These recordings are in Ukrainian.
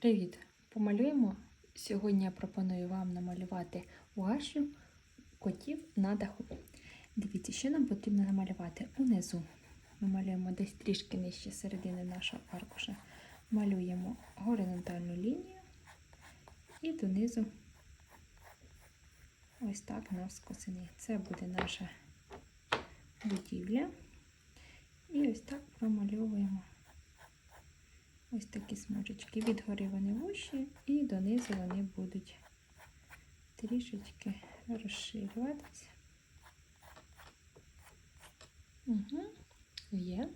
Привіт! Помалюємо. Сьогодні я пропоную вам намалювати гуашю котів на даху. Дивіться, що нам потрібно намалювати унизу. Ми малюємо десь трішки нижче середини нашого аркуша. Малюємо горизонтальну лінію і донизу ось так навскосини. Це буде наша будівля. І ось так промальовуємо. Ось такі смужечки. Відгори вони вущі і донизу вони будуть трішечки розширюватися. Угу, Є.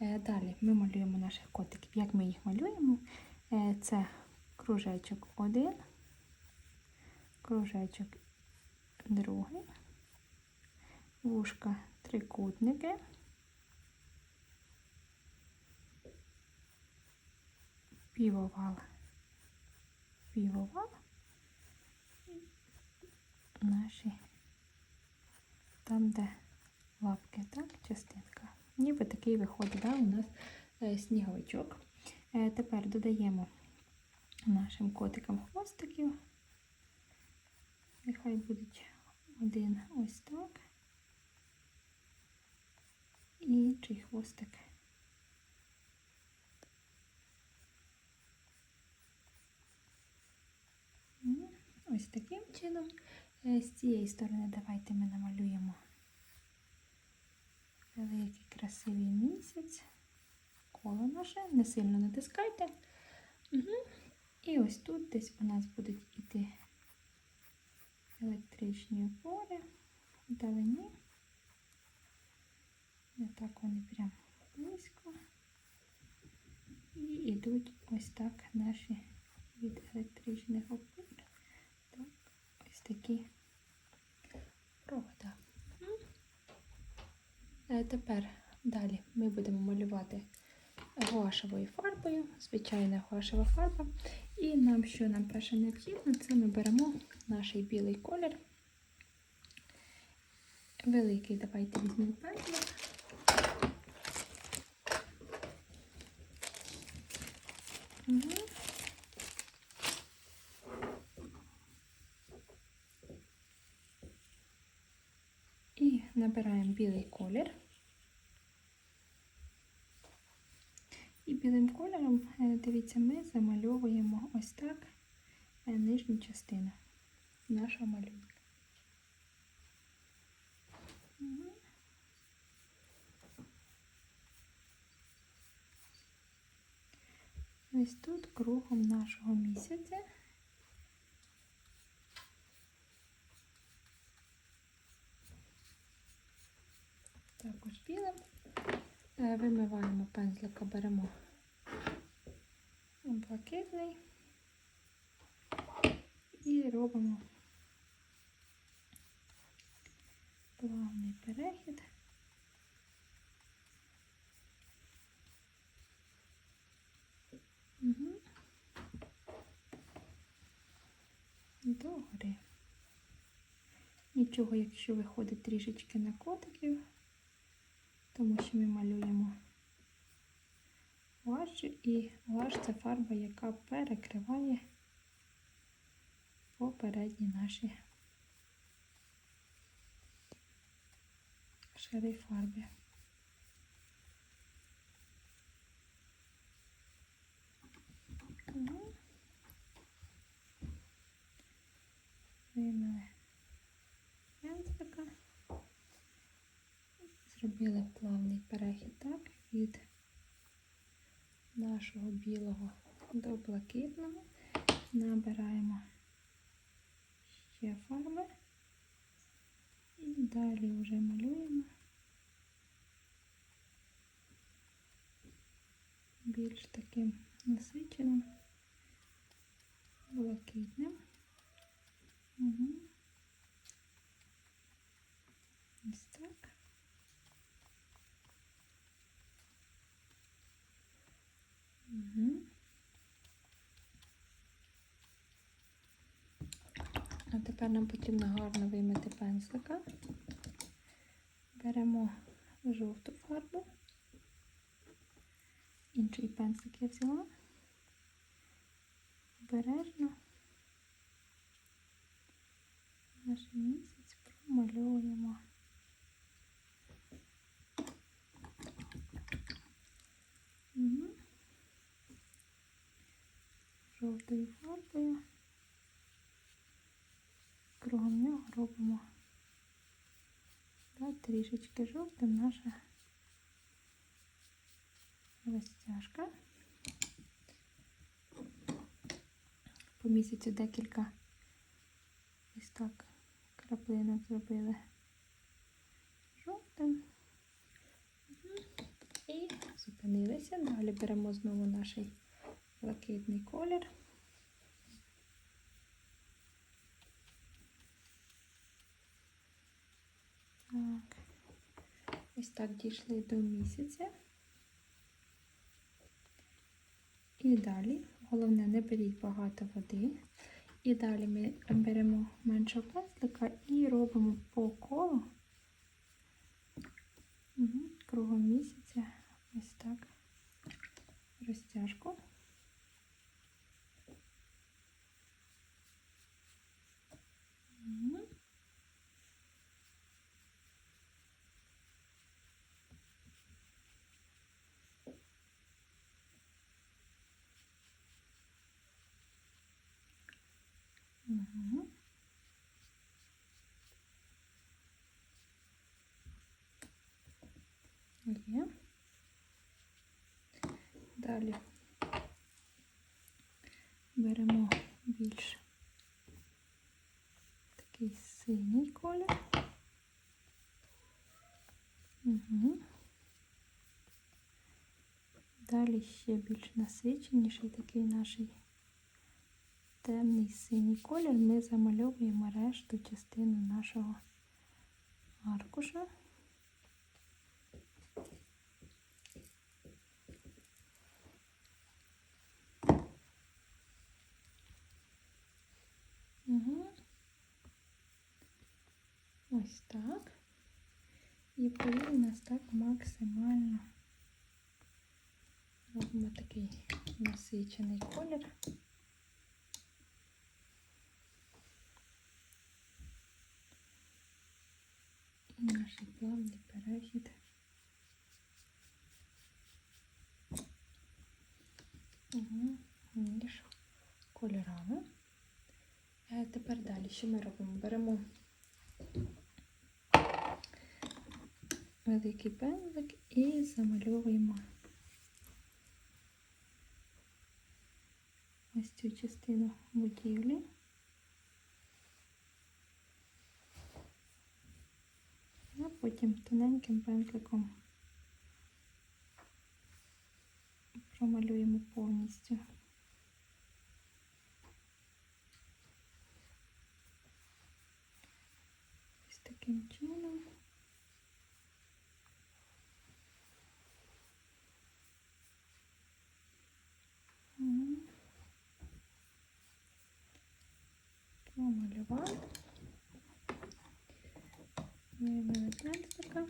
Е, Далі ми малюємо наших котиків. Як ми їх малюємо? Е, Це кружечок один, кружечок другий, вушка трикутники. Півовал, півовал наші там, де лапки, так, частинка. Ніби такий виходить да, у нас е, сніговичок. Е, тепер додаємо нашим котикам хвостиків. Нехай будуть один ось так. І інший хвостик. Ось таким чином. Е, З цієї сторони давайте ми намалюємо великий красивий місяць. Коло наше, не сильно натискайте. Угу. І ось тут десь у нас будуть іти електричні опори вдалині. Не так вони прям близько. І йдуть ось так наші від електричних опор. Такі провода. Е, Тепер далі ми будемо малювати гуашевою фарбою, звичайна гуашева фарба. І нам, що нам перше необхідно, це ми беремо наш білий колір. Великий, давайте візьмемо пензлик. Угу. І набираємо білий колір. І білим кольором, е, дивіться, ми замальовуємо ось так е, нижню частину нашого малюнка. Ось тут кругом нашого місяця. Також білим. Е, Вимиваємо пензлика, беремо блакитний і робимо плавний перехід. Угу. Догори. Нічого, якщо виходить трішечки на котиків, тому що ми малюємо гуаш, і гуаш це фарба, яка перекриває попередні наші шари фарби. Угу. Вимили пензлика. Зробили плавний перехід так від нашого білого до блакитного. Набираємо ще фарби і далі вже малюємо більш таким насиченим, блакитним. Угу. Ось так. Угу. А тепер нам потрібно гарно вимити пензлика. Беремо жовту фарбу. Інший пензлик я взяла. обережно наш місяць промальовуємо. Жовтою фарбою. Кругом нього робимо та трішечки жовтим наша розтяжка. По місяцю декілька ось так краплинок зробили жовтим. І зупинилися. Далі беремо знову наш блакитний колір. Так. Ось так дійшли до місяця. І далі, головне, не беріть багато води. І далі ми беремо меншого пластика і робимо по колу кругом місяця ось так розтяжку. Угу. Угу. Є. Далі беремо більш такий синій колір. Угу. Далі ще більш насиченіший такий наш темний синій колір ми замальовуємо решту частину нашого аркуша. Угу. Ось так. І коли у нас так максимально робимо такий насичений колір. Наш плавний перехід. Між кольорами. Е, Тепер далі, що ми робимо? Беремо великий пензлик і замальовуємо ось цю частину будівлі. А потім тоненьким пензликом промалюємо повністю. Ось таким чином. Промалювали. Пензлика.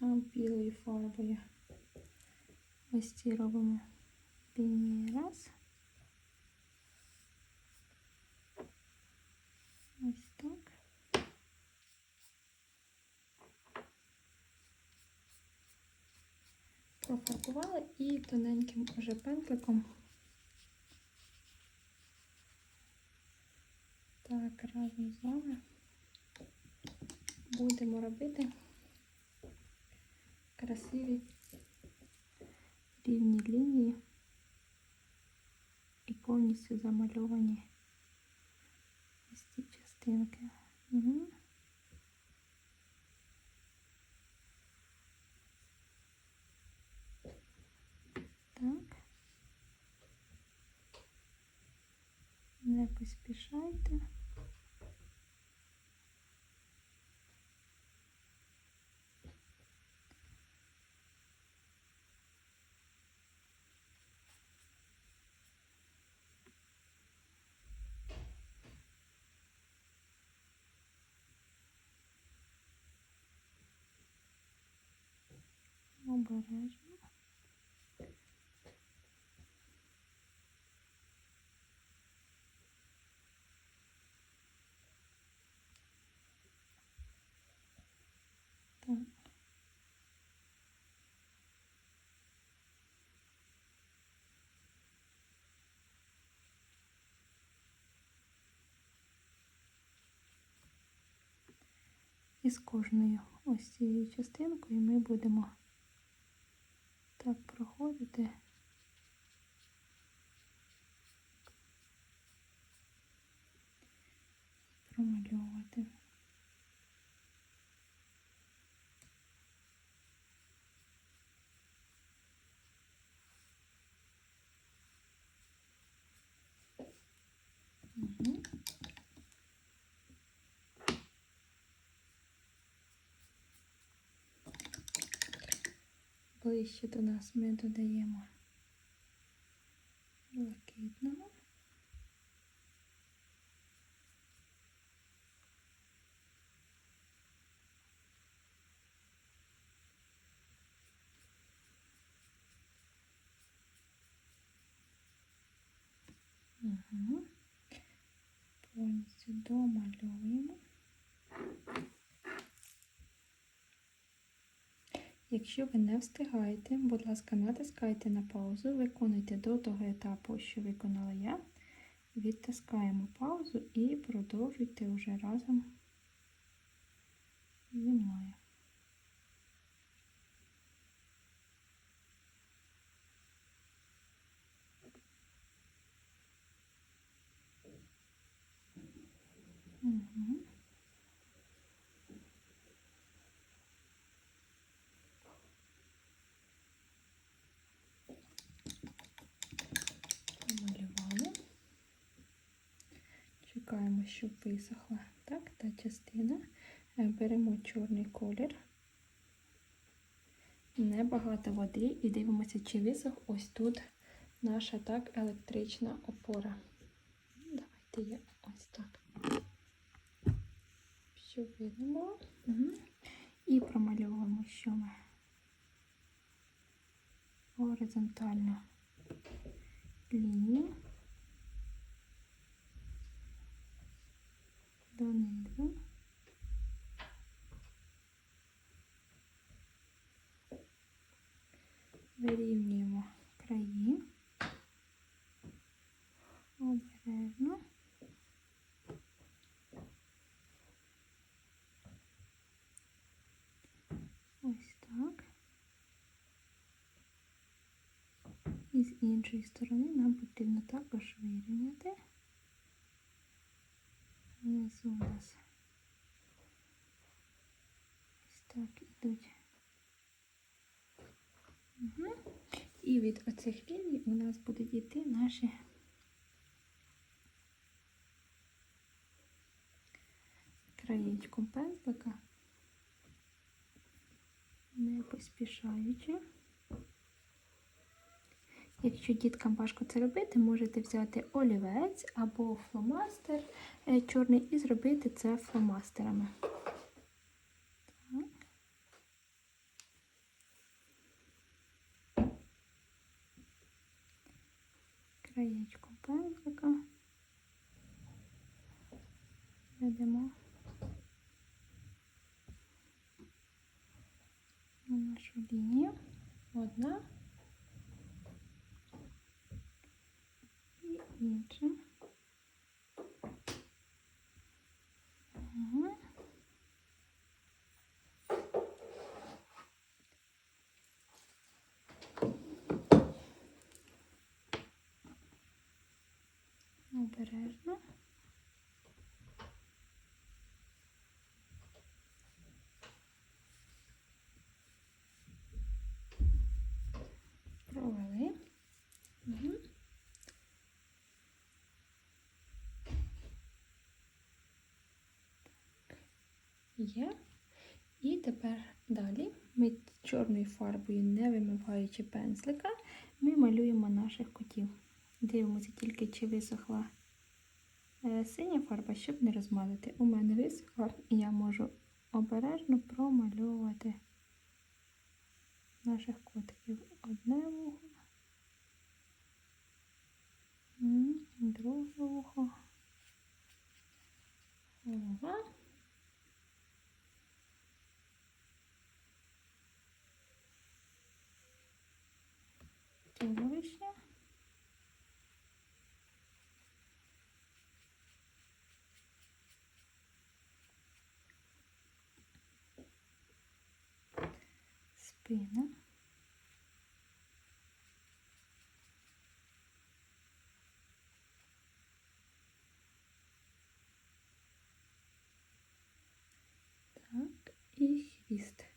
А білою фарбою ось ці робимо лінії раз. Ось так. Профарбували і тоненьким уже пензликом так разом з вами будемо робити красиві рівні лінії і повністю замальовані ось ці частинки. Угу. Так. Не поспішайте. обережно. із І кожною ось цією частинкою ми будемо так проходити. Промальовувати. Ближче до нас ми додаємо блакитного. Угу. Повністю домальовуємо. Якщо ви не встигаєте, будь ласка, натискайте на паузу, виконуйте до того етапу, що виконала я. Відтискаємо паузу і продовжуйте вже разом зі мною. Угу. Намалювали. Чекаємо, щоб висохла так, та частина. Е, Беремо чорний колір, небагато води і дивимося, чи висох ось тут наша так електрична опора. Давайте я ось так. Щоб видно. Угу. І промальовуємо, що ми горизонтально лінію донизу. Вирівнюємо краї обережно. Ось так. І з іншої сторони нам потрібно також вирівняти. Внизу у нас ось так ідуть. Угу. І від оцих ліній у нас будуть йти наші краєчком пензлика, не поспішаючи. Якщо діткам важко це робити, можете взяти олівець або фломастер е, чорний і зробити це фломастерами. Так. Краєчком пензлика ведемо на нашу лінію. Одна. і інше. Обережно. Провели. Угу. Є. І тепер далі ми чорною фарбою, не вимиваючи пензлика, ми малюємо наших котів. Дивимося тільки, чи висохла е, синя фарба, щоб не розмазати. У мене висохла, і я можу обережно промальовувати наших котиків. Одне вухо, друге вухо. Голова. туловище. Спина. Так, і хвіст.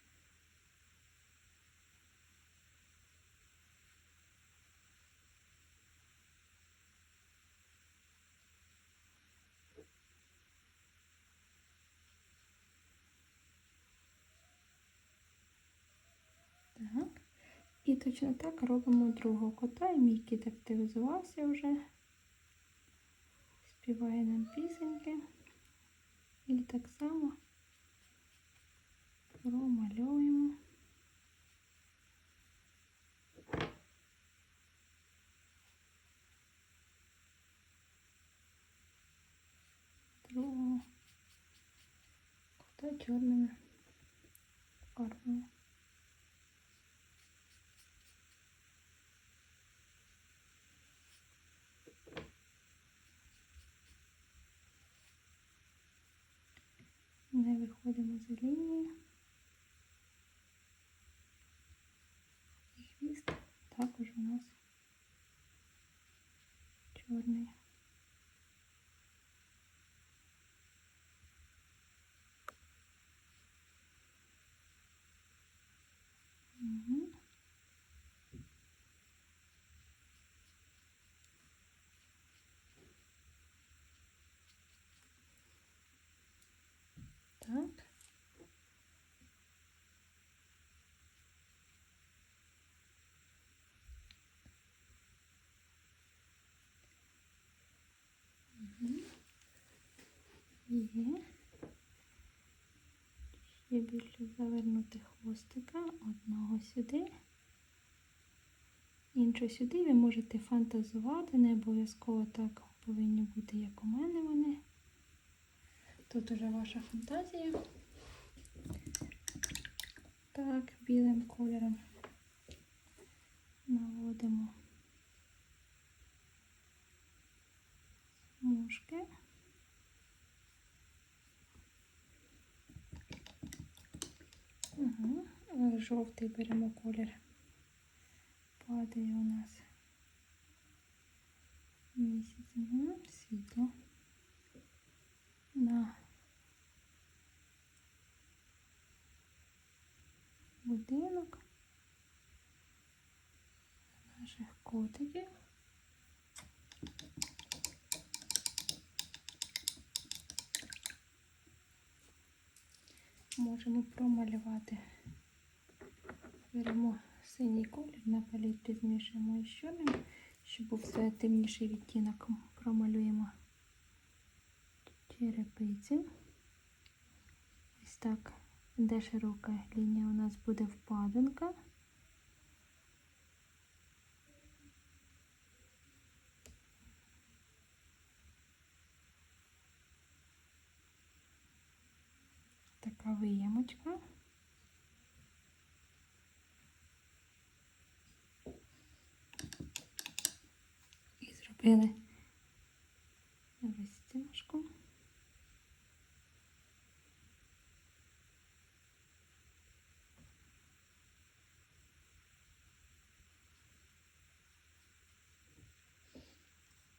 І точно так робимо другого кота, і мій кіт активізувався вже. Співає нам пісеньки. І так само промальовуємо. Другого кота чорними фарбами. Не виходимо з лінію. І хвіст також у нас чорний. Угу. Так. Є. Ще більше завернути хвостика одного сюди. Іншого сюди ви можете фантазувати, не обов'язково так повинні бути, як у мене вони. Тут уже ваша фантазія. Так, білим кольором наводимо смужки. Угу. Жовтий беремо колір. Падає у нас місяць. Угу. Світло. На будинок наших котиків. Можемо промалювати. Беремо синій колір, на палітрі змішуємо із чорним, щоб був все темніший відтінок. Промалюємо черепиці. Ось так, де широка лінія у нас буде впадинка. Така виємочка. І зробили розтяжку.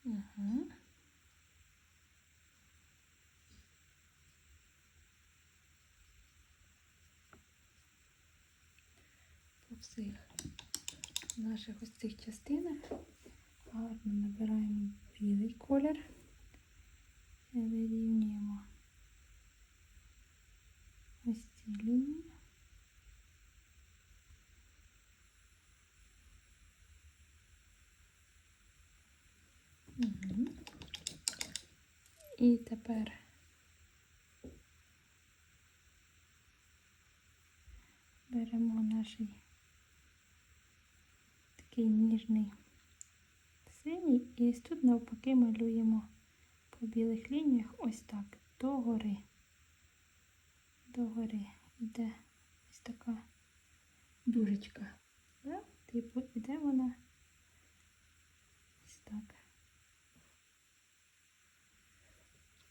Угу. По всіх наших ось цих частинах. Гарно набираємо білий колір. І вирівнюємо ось ці лінії. І тепер беремо наш такий ніжний синій і тут навпаки малюємо по білих лініях ось так догори. Догори йде ось така дужечка. Да? Типу іде вона ось так.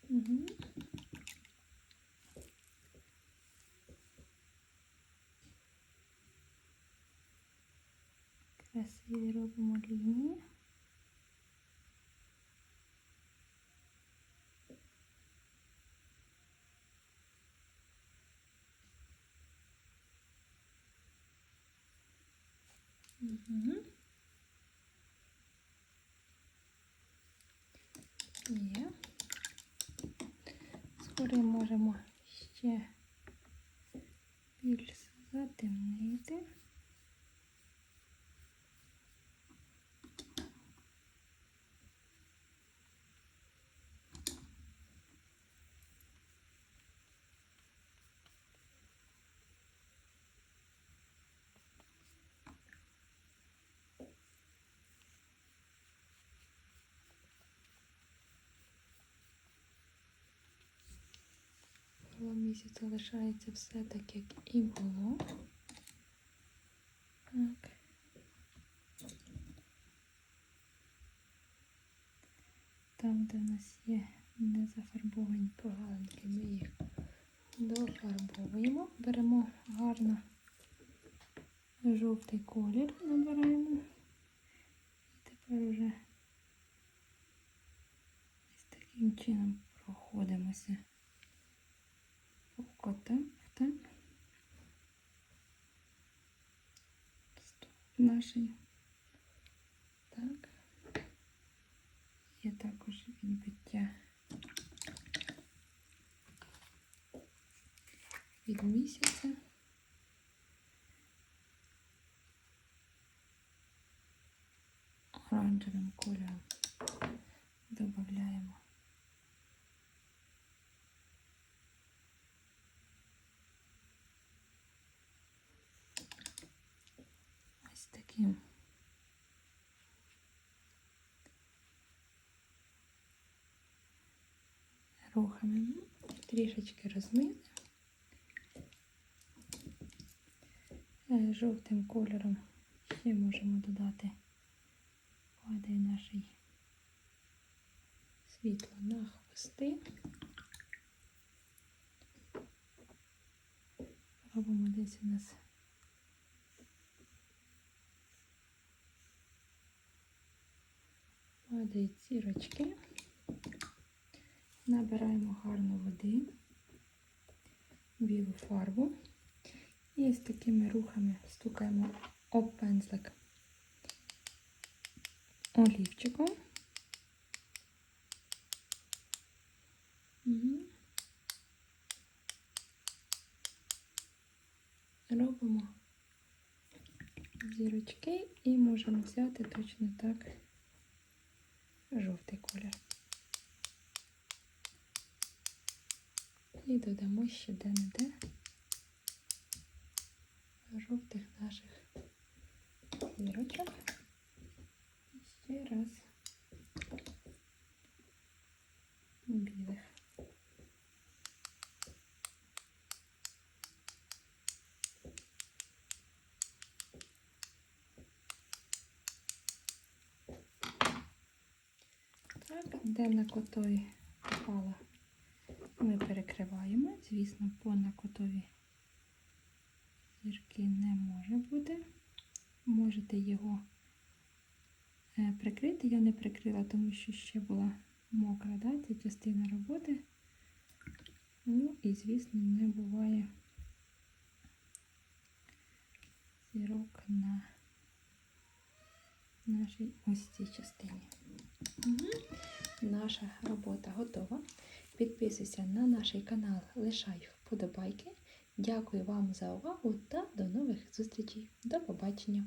Угу. Красиві робимо лінії. Угу. Є. Скоро можемо ще більше затемнити. Полумісяця лишається все так, як і було. Так. Там, де в нас є незафарбовані прогалинки, ми їх дофарбовуємо. Беремо гарно жовтий колір, набираємо. І тепер уже ось таким чином проходимося котам нашої. Так. Є також відбиття від місяця. Оранжевим кольором додаємо таким рухами. Трішечки розмили. Е, Жовтим кольором ще можемо додати падає наш світло на хвости. Робимо десь у нас падають зірочки. Набираємо гарно води, білу фарбу і з такими рухами стукаємо об пензлик олівчиком. Робимо зірочки і можемо взяти точно так колір. І додамо ще де-не-де жовтих наших зірочок. І ще раз білих. Так, де на котові попала ми перекриваємо. Звісно, по накотові зірки не може бути. Можете його е, прикрити. Я не прикрила, тому що ще була мокра, да? це частина роботи. Ну і, звісно, не буває зірок на нашій ось цій частині. Наша робота готова. Підписуйся на наш канал, лишай вподобайки. Дякую вам за увагу та до нових зустрічей. До побачення!